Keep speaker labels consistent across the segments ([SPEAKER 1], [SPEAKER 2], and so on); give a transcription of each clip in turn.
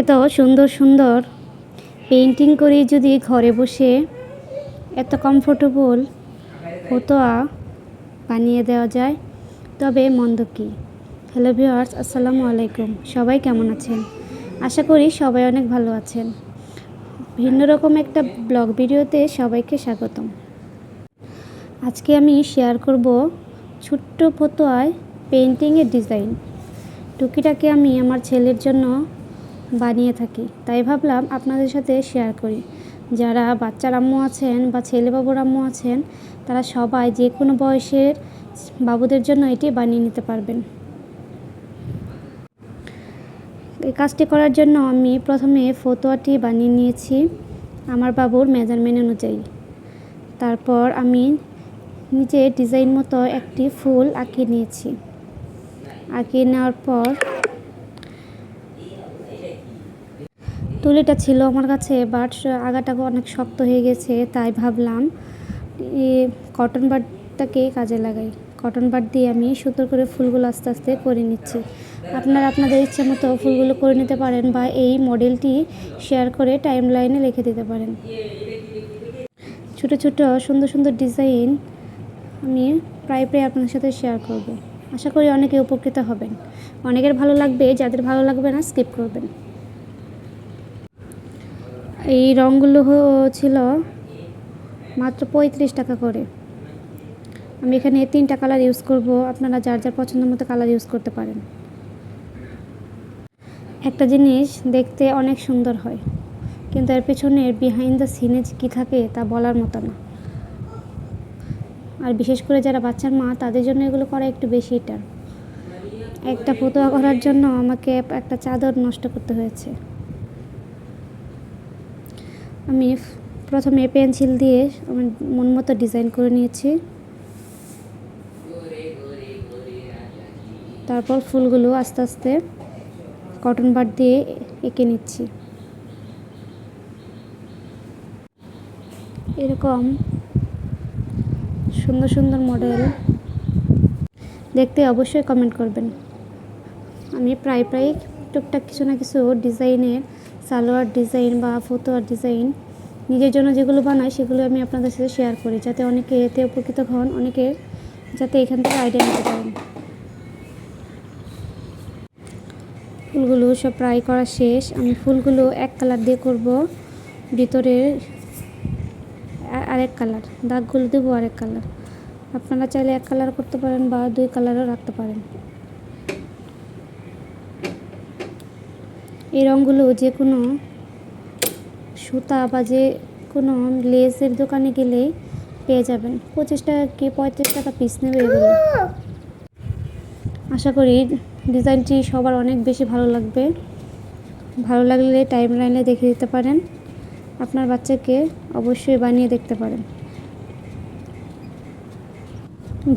[SPEAKER 1] এত সুন্দর সুন্দর। পেন্টিং করে যদি ঘরে বসে এত কমফোর্টেবল ফতোয়া বানিয়ে দেওয়া যায়, তবে মন্দ কী? হ্যালো ভিউয়ার্স আসসালামু আলাইকুম। সবাই কেমন আছেন? আশা করি সবাই অনেক ভালো আছেন। ভিন্ন রকম একটা ব্লগ ভিডিওতে সবাইকে স্বাগতম। আজকে আমি শেয়ার করব ছোট্ট ফতোয়ায় পেন্টিংয়ের ডিজাইন টুকিটাকে আমি আমার ছেলের জন্য বানিয়ে থাকি। তাই ভাবলাম আপনাদের সাথে শেয়ার করি। যারা বাচ্চার আম্মু আছেন বা ছেলে বাবুর আম্মু আছেন, তারা সবাই যে কোনো বয়সের বাবুদের জন্য এটি বানিয়ে নিতে পারবেন। এই কাজটি করার জন্য আমি প্রথমে ফতোয়াটি বানিয়ে নিয়েছি আমার বাবুর মেজারমেন্ট অনুযায়ী। তারপর আমি নিচে ডিজাইন মতো একটি ফুল আঁকিয়ে নিয়েছি। আঁকিয়ে নেওয়ার পর তুলিটা ছিল আমার কাছে বাট আগাটা অনেক শক্ত হয়ে গেছে, তাই ভাবলাম কটন বাটটাকে কাজে লাগাই। কটন বাট দিয়ে আমি সুন্দর করে ফুলগুলো আস্তে আস্তে করে নিচ্ছি। আপনারা আপনাদের ইচ্ছে মতো ফুলগুলো করে নিতে পারেন বা এই মডেলটি শেয়ার করে টাইম লাইনে লিখে দিতে পারেন। ছোট ছোট সুন্দর সুন্দর ডিজাইন আমি প্রায় প্রায় আপনার সাথে শেয়ার করব। আশা করি অনেকে উপকৃত হবেন। অনেকের ভালো লাগবে, যাদের ভালো লাগবে না স্কিপ করবেন। এই রঙগুলো ছিল মাত্র পঁয়ত্রিশ টাকা করে। আমি এখানে তিনটা কালার ইউজ করব, আপনারা যার যার পছন্দ মতো কালার ইউজ করতে পারেন। একটা জিনিস দেখতে অনেক সুন্দর হয়, কিন্তু এর পেছনের বিহাইন্ড দ্য সিনে কী থাকে তা বলার মতো না। আর বিশেষ করে যারা বাচ্চার মা, তাদের জন্য এগুলো করা একটু বেশি টার একটা ফতোয়া করার জন্য আমাকে একটা চাদর নষ্ট করতে হয়েছে। আমি প্রথমে পেন্সিল দিয়ে আমার মন মতো ডিজাইন করে নিয়েছি। তারপর ফুলগুলো আস্তে আস্তে কটন বাট দিয়ে এঁকে নিচ্ছি। এরকম সুন্দর সুন্দর মডেল। দেখতে অবশ্যই কমেন্ট করবেন। আমি প্রায় প্রায় টুকটাক কিছু না কিছু ডিজাইনের সালোয়ার ডিজাইন বা ফতোয়ার ডিজাইন নিজের জন্য যেগুলো বানাই, সেগুলো আমি আপনাদের সাথে শেয়ার করি, যাতে অনেকে এতে উপকৃত হন, অনেকে যাতে এখান থেকে আইডিয়া নিতে পারেন। ফুলগুলো সব প্রায় করা শেষ। আমি ফুলগুলো এক কালার দিয়ে করব। ভিতরে আরেক কালার দাগগুলো দেবো আরেক কালার আপনারা চাইলে এক কালার করতে পারেন বা দুই কালারও রাখতে পারেন। এই রঙগুলো যে কোনো সুতা বা যে কোনো লেসের দোকানে গেলে পেয়ে যাবেন। পঁচিশ টাকা কি পঁয়ত্রিশ টাকা পিস নেবে এগুলো? আশা করি ডিজাইনটি সবার অনেক বেশি ভালো লাগবে। ভালো লাগলে টাইম লাইনে দেখে দিতে পারেন। আপনার বাচ্চাকে অবশ্যই বানিয়ে দেখতে পারেন।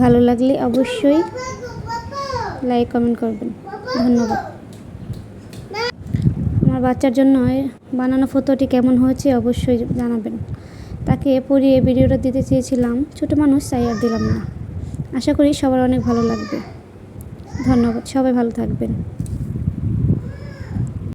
[SPEAKER 1] ভালো লাগলে অবশ্যই লাইক কমেন্ট করবেন। ধন্যবাদ। আমার বাচ্চার জন্য বানানো ফটোটি কেমন হয়েছে অবশ্যই জানাবেন। তাকে পড়িয়ে ভিডিওটা দিতে চেয়েছিলাম। ছোটো মানুষ চাই আর দিলাম না। আশা করি সবার অনেক ভালো লাগবে। ধন্যবাদ। সবাই ভালো থাকবেন।